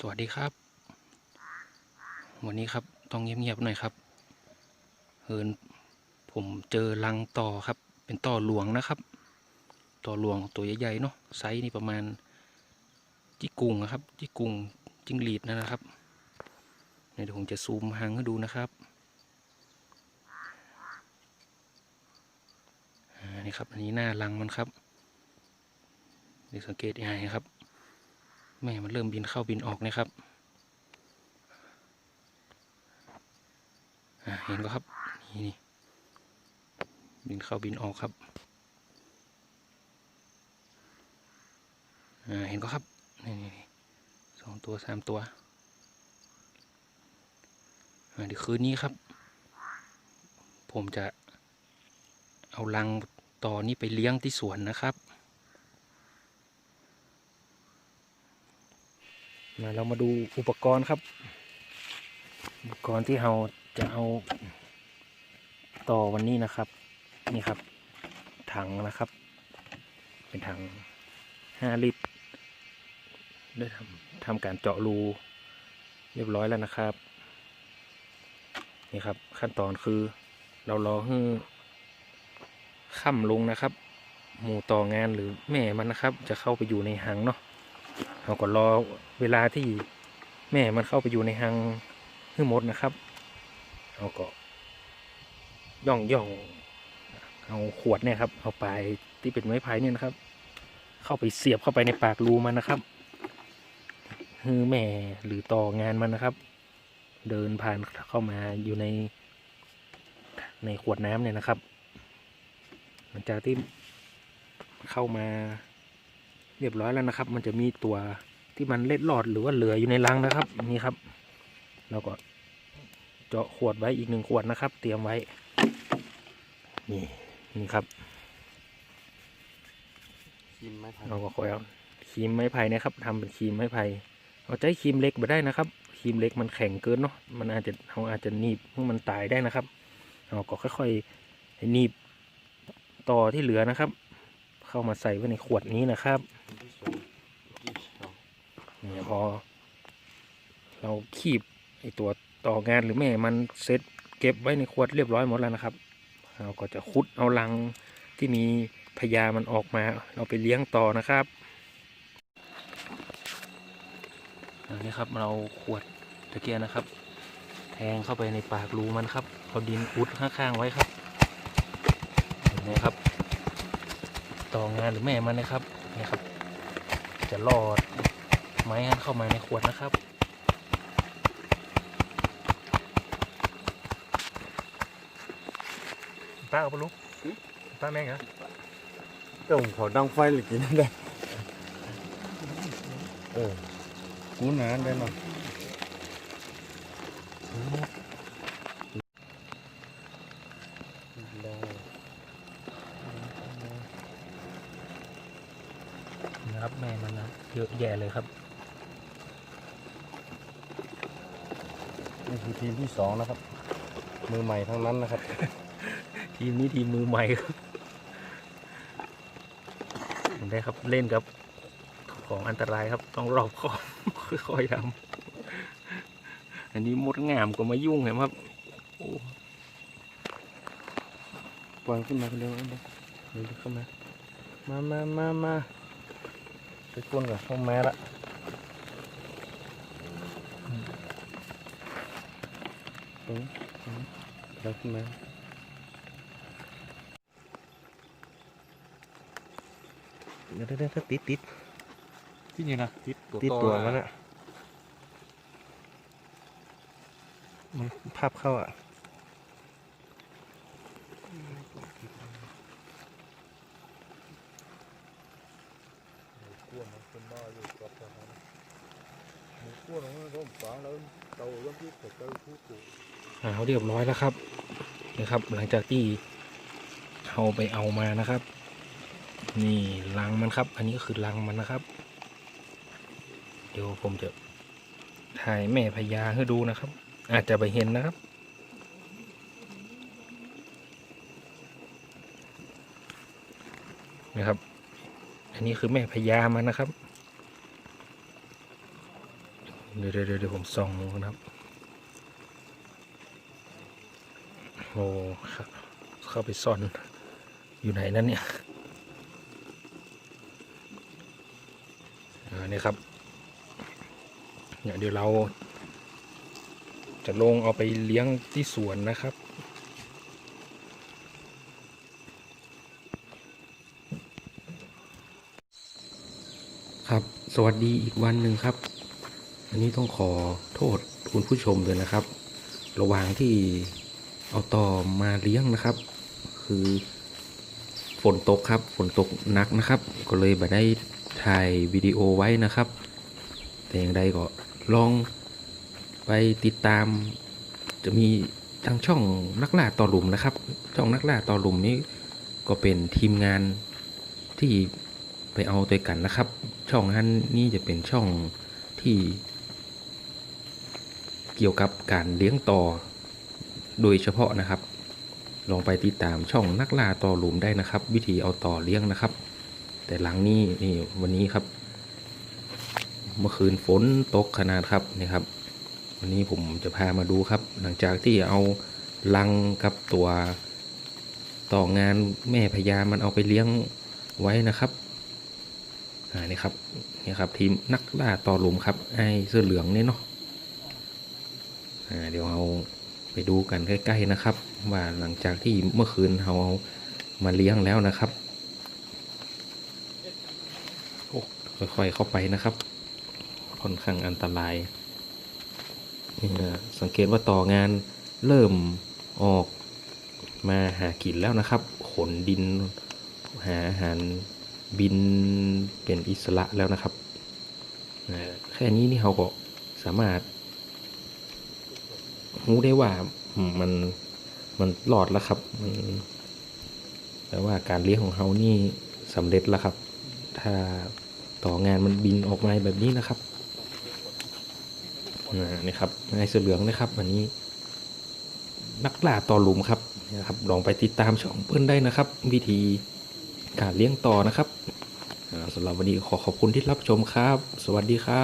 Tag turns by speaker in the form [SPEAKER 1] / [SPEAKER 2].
[SPEAKER 1] สวัสดีครับ วันนี้ครับต้องเงียบๆหน่อยครับเฮินผมเจอรังต่อครับ เป็นต่อหลวงนะครับ ต่อหลวงตัวใหญ่ๆเนาะไซส์นี่ประมาณจิกุงนะครับจิกุงจิ้งหรีดนั่นะครับเดี๋ยวผมจะซูมหางให้ดูนะครับอ่านี่ครับอันนี้หน้ารังมันครับเดี๋ยวสังเกตยังไงครับ แม่มันเริ่มบินเข้าบินออกนะครับเห็นก็ครับนี่นี่บินเข้าบินออกครับเห็นก็ครับนี่นี่นสองตัวสามตัวเดี๋ยวคืนนี้ครับ ผมจะเอารังต่อนี้ไปเลี้ยงที่สวนนะครับ มาเรามาดูอุปกรณ์ครับ อุปกรณ์ที่เราจะเอาต่อวันนี้นะครับ นี่ครับ ถังนะครับ เป็นถังห้าลิตร ได้ทำทำการเจาะรูเรียบร้อยแล้วนะครับ นี่ครับขั้นตอนคือเรารอให้ค่ำลงนะครับ หมู่ต่องานหรือแม่มันนะครับ จะเข้าไปอยู่ในหังเนาะ เราก็รอเวลาที่แม่มันเข้าไปอยู่ในหังให้หมดนะครับเราก็ย่องย่องเอาขวดเนี่ยครับ เอาปลายที่เป็นไม้ไผ่เนี่ยนะครับ เข้าไปเสียบเข้าไปในปากรูมันนะครับฮือแม่หรือต่องานมันนะครับ เดินผ่านเข้ามาอยู่ใน ในขวดน้ำเนี่ยนะครับ หลังจากที่เข้ามา เรียบร้อยแล้วนะครับ มันจะมีตัวที่มันเล็ดหลอดหรือว่าเหลืออยู่ในรังนะครับนี่ครับเราก็เจาะขวดไว้อีกหนึ่งขวดนะครับ เตรียมไว้นี่นี่ครับ
[SPEAKER 2] กินไม้ไผ่
[SPEAKER 1] เราก็คอยเอาครีมไม้ไผ่นะครับทำเป็นครีมไม้ไผ่เอาใจครีมเล็กมาได้นะครับครีมเล็กมันแข็งเกินเนาะมันอาจจะเราอาจจะหนีบให้มันตายได้นะครับเราก็ค่อยๆให้หนีบต่อที่เหลือนะครับ เข้ามาใส่ไว้ในขวดนี้นะครับ เนี่ยพอ เราคีบไอตัวต่องานหรือแม่มันเซ็ตเก็บไว้ในขวดเรียบร้อยหมดแล้วนะครับ เราก็จะคุดเอาลังที่มีพยามันออกมา เราไปเลี้ยงต่อนะครับอันนี้ครับเราขวดตะเกียนะครับ แทงเข้าไปในปากรูมันครับเอาดินอุดข้างๆไว้ครับนไหมครับ ต่องานหรือแม่มันนะครับนี่ครับ จะรอดไม้กันเข้ามาในขวดนะครับ
[SPEAKER 3] ป้าเอาปลูกป้าแม่งเหรอ
[SPEAKER 2] เจ้าเขาดังไฟหรือกินได้เออกูหนาได้หน่อย ได้
[SPEAKER 1] นะครับแม่มันนะเยอะ แยะเลยครับ
[SPEAKER 2] นี่คือทีมที่สองนะครับ มือใหม่ทั้งนั้นนะครับ
[SPEAKER 1] ทีมนี้ทีมมือใหม่ครับเห็นได้ครับเล่นกับของอันตรายครับต้องรอบคอบค่อยๆทำอันนี้มดงามก็มายุ่งเห็นไหมครับโอ้
[SPEAKER 2] ปล่อยขึ้นมาคนเดียวเดี๋ยวเดี๋ยวเข้ามา มามามามา ไปกวนกับเข้ามาละตรงนี้ตรงนี้เดี๋ยวขึ้นมา
[SPEAKER 1] เดี๋ยวเดี๋ยวเดี๋ยวติดติด
[SPEAKER 3] ที่นี่นะติด
[SPEAKER 1] ติดตัวมันอะมันภาพเข้าอะ
[SPEAKER 2] กวนมันเป็นบ้าอยู่กับตอนนั้นหมูกวนมันก็ฝังแล้วเตาเริ่มที่จะเตาทุกข์
[SPEAKER 1] เอาเรียบร้อยแล้วครับนะครับ หลังจากที่เอาไปเอามานะครับ นี่รังมันครับ อันนี้ก็คือรังมันนะครับ เดี๋ยวผมจะถ่ายแม่พญาให้ดูนะครับ อาจจะไปเห็นนะครับนะครับ อันนี้คือแม่พญามันนะครับเดี๋ยวเดี๋ยวเดี๋ยวผมส่องดูนะครับ โอ้ครับเข้าไปซ่อนอยู่ไหนนั่นเนี่ยอ่านี่ครับเดี๋ยวเราจะลงเอาไปเลี้ยงที่สวนนะครับ ครับ สวัสดีอีกวันหนึ่งครับ อันนี้ต้องขอโทษคุณผู้ชมด้วยนะครับ ระหว่างที่เอาต่อมาเลี้ยงนะครับ คือฝนตกครับ ฝนตกหนักนะครับ ก็เลยไม่ได้ถ่ายวิดีโอไว้นะครับ แต่อย่างใดก็ลองไปติดตาม จะมีทางช่องนักล่าต่อหลุมนะครับ ช่องนักล่าต่อหลุมนี้ก็เป็นทีมงานที่ ไปเอาตัวกันนะครับ ช่องนั้นนี่จะเป็นช่องที่ เกี่ยวกับการเลี้ยงต่อ โดยเฉพาะนะครับ ลองไปติดตามช่องนักล่าต่อหลุมได้นะครับ วิธีเอาต่อเลี้ยงนะครับ แต่หลังนี้นี่วันนี้ครับ เมื่อคืนฝนตกขนาดครับนี่ครับ วันนี้ผมจะพามาดูครับ หลังจากที่เอาลังกับตัวต่องานแม่พญามันเอาไปเลี้ยงไว้นะครับ อ่านี่ครับนี่ครับทีมนักล่าต่อหลุมครับไอ้เสื้อเหลืองนี่เนาะอ่าเดี๋ยวเอาไปดูกันใกล้ๆนะครับ ว่าหลังจากที่เมื่อคืนเราเอามาเลี้ยงแล้วนะครับโอ้ค่อยๆเข้าไปนะครับค่อนข้างอันตรายสังเกตว่าต่องานเริ่มออกมาหากินแล้วนะครับ ขนดินหาอาหาร บินเป็นอิสระแล้วนะครับ แค่นี้นี่เขาก็สามารถรู้ได้ว่ามันมันหลอดแล้วครับมันแปลว่าการเลี้ยงของเขานี่สำเร็จแล้วครับ ถ้าต่องานมันบินออกมาแบบนี้นะครับนี่ครับนายเสือเหลืองนะครับ อันนี้ นักล่าต่อหลุมครับนี่นะครับ ลองไปติดตามช่องเพื่อนได้นะครับ วิธี การเลี้ยงต่อนะครับสำหรับวันนี้ขอขอบคุณที่รับชมครับ สวัสดีครับ